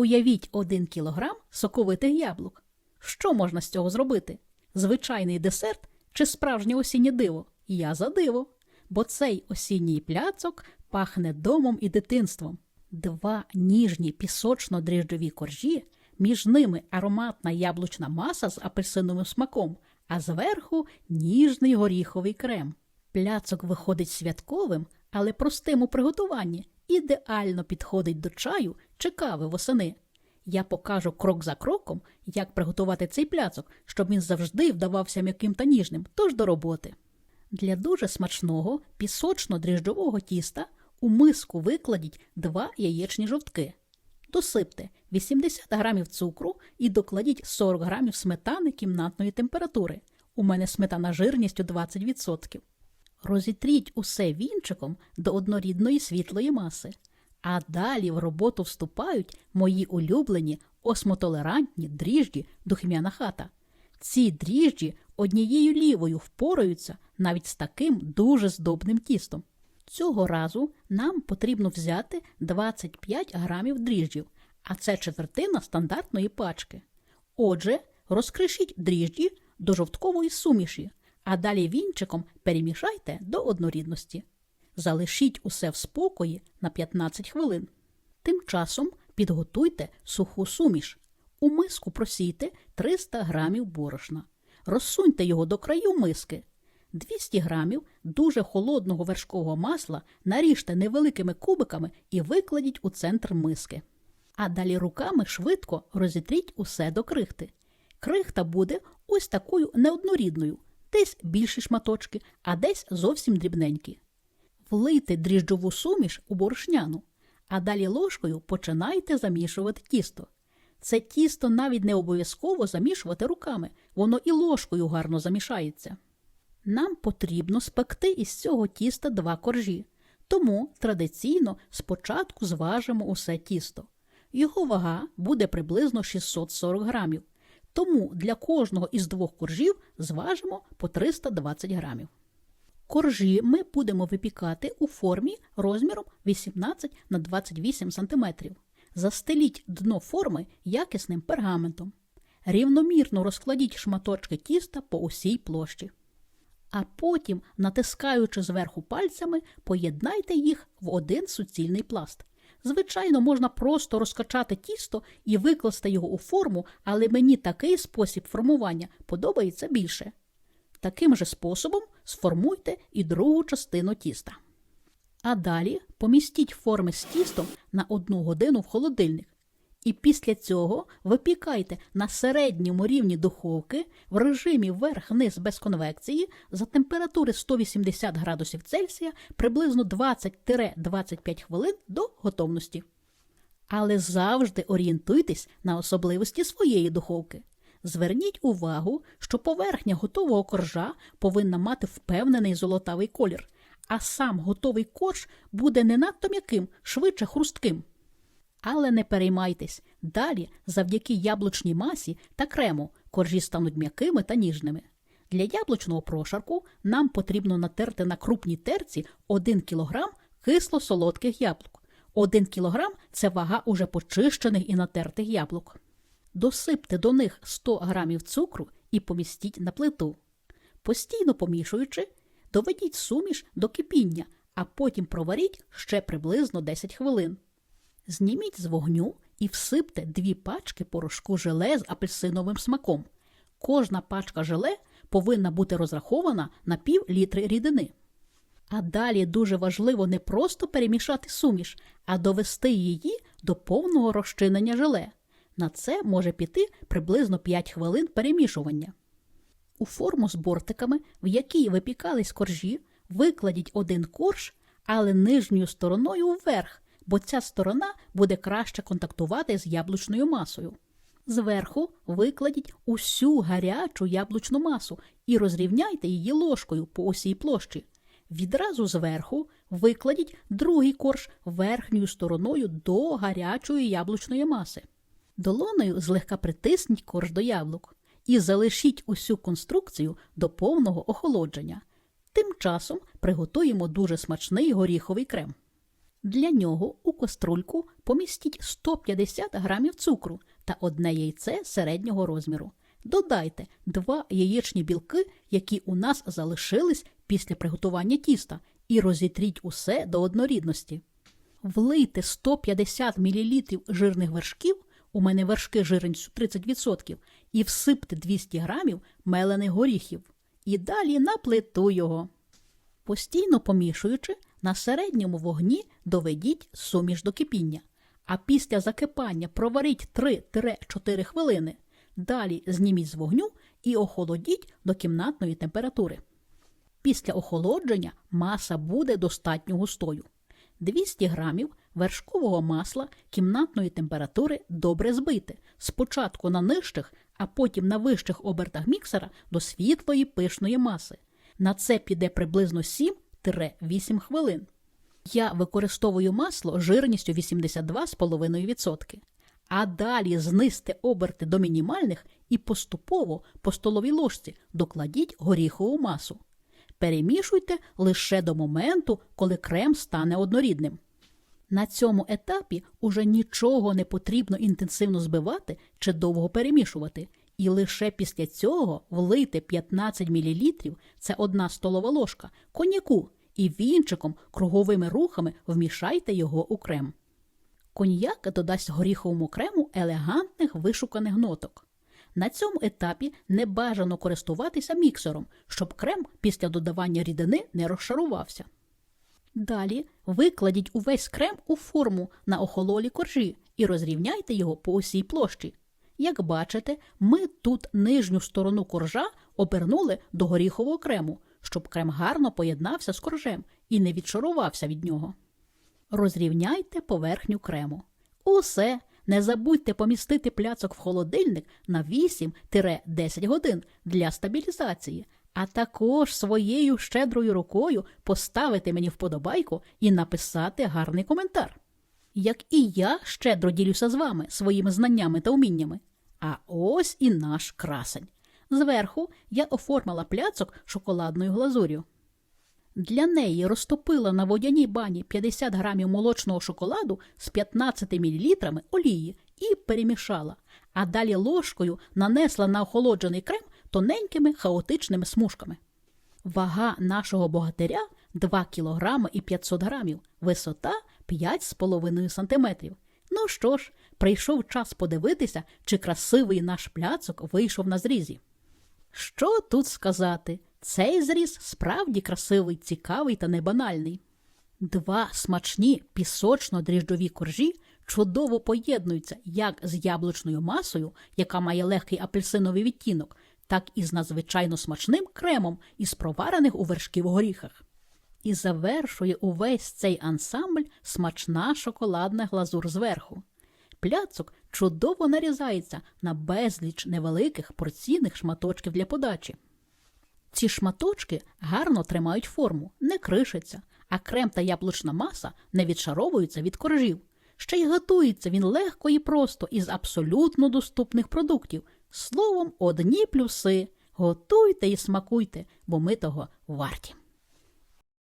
Уявіть 1 кілограм соковитих яблук. Що можна з цього зробити? Звичайний десерт чи справжнє осіннє диво? Я за диво. Бо цей осінній пляцок пахне домом і дитинством. Два ніжні пісочно-дріжджові коржі, між ними ароматна яблучна маса з апельсиновим смаком, а зверху ніжний горіховий крем. Пляцок виходить святковим, але простим у приготуванні, ідеально підходить до чаю чи кави восени. Я покажу крок за кроком, як приготувати цей пляцок, щоб він завжди вдавався м'яким та ніжним, тож до роботи. Для дуже смачного пісочно-дріжджового тіста у миску викладіть два яєчні жовтки. Досипте 80 грамів цукру і докладіть 40 грамів сметани кімнатної температури. У мене сметана жирністю 20%. Розітріть усе вінчиком до однорідної світлої маси. А далі в роботу вступають мої улюблені осмотолерантні дріжджі духмяна хата. Ці дріжджі однією лівою впораються навіть з таким дуже здобним тістом. Цього разу нам потрібно взяти 25 грамів дріжджів, а це четвертина стандартної пачки. Отже, розкришіть дріжджі до жовткової суміші, а далі вінчиком перемішайте до однорідності. Залишіть усе в спокої на 15 хвилин. Тим часом підготуйте суху суміш. У миску просійте 300 грамів борошна. Розсуньте його до краю миски. 200 грамів дуже холодного вершкового масла наріжте невеликими кубиками і викладіть у центр миски. А далі руками швидко розітріть усе до крихти. Крихта буде ось такою неоднорідною, десь більші шматочки, а десь зовсім дрібненькі. Влийте дріжджову суміш у борошняну, а далі ложкою починайте замішувати тісто. Це тісто навіть не обов'язково замішувати руками, воно і ложкою гарно замішається. Нам потрібно спекти із цього тіста два коржі, тому традиційно спочатку зважимо усе тісто. Його вага буде приблизно 640 грамів, тому для кожного із двох коржів зважимо по 320 грамів. Коржі ми будемо випікати у формі розміром 18 на 28 см. Застеліть дно форми якісним пергаментом. Рівномірно розкладіть шматочки тіста по усій площі. А потім, натискаючи зверху пальцями, поєднайте їх в один суцільний пласт. Звичайно, можна просто розкачати тісто і викласти його у форму, але мені такий спосіб формування подобається більше. Таким же способом сформуйте і другу частину тіста. А далі помістіть форми з тістом на одну годину в холодильник. І після цього випікайте на середньому рівні духовки в режимі верх-низ без конвекції за температури 180 градусів Цельсія приблизно 20-25 хвилин до готовності. Але завжди орієнтуйтесь на особливості своєї духовки. Зверніть увагу, що поверхня готового коржа повинна мати впевнений золотавий колір, а сам готовий корж буде не надто м'яким, швидше хрустким. Але не переймайтесь, далі, завдяки яблучній масі та крему, коржі стануть м'якими та ніжними. Для яблучного прошарку нам потрібно натерти на крупній терці 1 кг кисло-солодких яблук. 1 кг – це вага уже почищених і натертих яблук. Досипте до них 100 г цукру і помістіть на плиту. Постійно помішуючи, доведіть суміш до кипіння, а потім проваріть ще приблизно 10 хвилин. Зніміть з вогню і всипте дві пачки порошку желе з апельсиновим смаком. Кожна пачка желе повинна бути розрахована на пів літри рідини. А далі дуже важливо не просто перемішати суміш, а довести її до повного розчинення желе. На це може піти приблизно 5 хвилин перемішування. У форму з бортиками, в якій випікались коржі, викладіть один корж, але нижньою стороною вверх, бо ця сторона буде краще контактувати з яблучною масою. Зверху викладіть усю гарячу яблучну масу і розрівняйте її ложкою по усій площі. Відразу зверху викладіть другий корж верхньою стороною до гарячої яблучної маси. Долоною злегка притисніть корж до яблук і залишіть усю конструкцію до повного охолодження. Тим часом приготуємо дуже смачний горіховий крем. Для нього у каструльку помістіть 150 грамів цукру та одне яйце середнього розміру. Додайте два яєчні білки, які у нас залишились після приготування тіста, і розітріть усе до однорідності. Влийте 150 мл жирних вершків, у мене вершки жирністю 30%, і всипте 200 грамів мелених горіхів. І далі на плиту його. Постійно помішуючи, на середньому вогні доведіть суміш до кипіння, а після закипання проваріть 3-4 хвилини. Далі зніміть з вогню і охолодіть до кімнатної температури. Після охолодження маса буде достатньо густою. 200 грамів вершкового масла кімнатної температури добре збити, спочатку на нижчих, а потім на вищих обертах міксера до світлої пишної маси. На це піде приблизно 7-8 хвилин. Я використовую масло жирністю 82,5%. А далі знизьте оберти до мінімальних і поступово по столовій ложці докладіть горіхову масу. Перемішуйте лише до моменту, коли крем стане однорідним. На цьому етапі уже нічого не потрібно інтенсивно збивати чи довго перемішувати, і лише після цього влийте 15 мл – це одна столова ложка коньяку і вінчиком круговими рухами вмішайте його у крем. Коньяк додасть горіховому крему елегантних вишуканих ноток. На цьому етапі не бажано користуватися міксером, щоб крем після додавання рідини не розшарувався. Далі викладіть увесь крем у форму на охололі коржі і розрівняйте його по усій площі. Як бачите, ми тут нижню сторону коржа обернули до горіхового крему, щоб крем гарно поєднався з коржем і не відшарувався від нього. Розрівняйте поверхню крему. Усе. Не забудьте помістити пляцок в холодильник на 8-10 годин для стабілізації, а також своєю щедрою рукою поставити мені вподобайку і написати гарний коментар. Як і я щедро ділюся з вами своїми знаннями та уміннями. А ось і наш красень. Зверху я оформила пляцок шоколадною глазур'ю. Для неї розтопила на водяній бані 50 грамів молочного шоколаду з 15 мл олії і перемішала, а далі ложкою нанесла на охолоджений крем тоненькими хаотичними смужками. Вага нашого богатиря 2 кг і 500 грамів, висота 5,5 см. Ну що ж, прийшов час подивитися, чи красивий наш пляцок вийшов на зрізі. Що тут сказати? Цей зріз справді красивий, цікавий та небанальний. Два смачні пісочно-дріжджові коржі чудово поєднуються як з яблучною масою, яка має легкий апельсиновий відтінок, так і з надзвичайно смачним кремом із проварених у вершків горіхах. І завершує увесь цей ансамбль смачна шоколадна глазур зверху. Пляцок чудово нарізається на безліч невеликих порційних шматочків для подачі. Ці шматочки гарно тримають форму, не кришаться, а крем та яблучна маса не відшаровуються від коржів. Ще й готується він легко і просто із абсолютно доступних продуктів. Словом, одні плюси. Готуйте і смакуйте, бо ми того варті.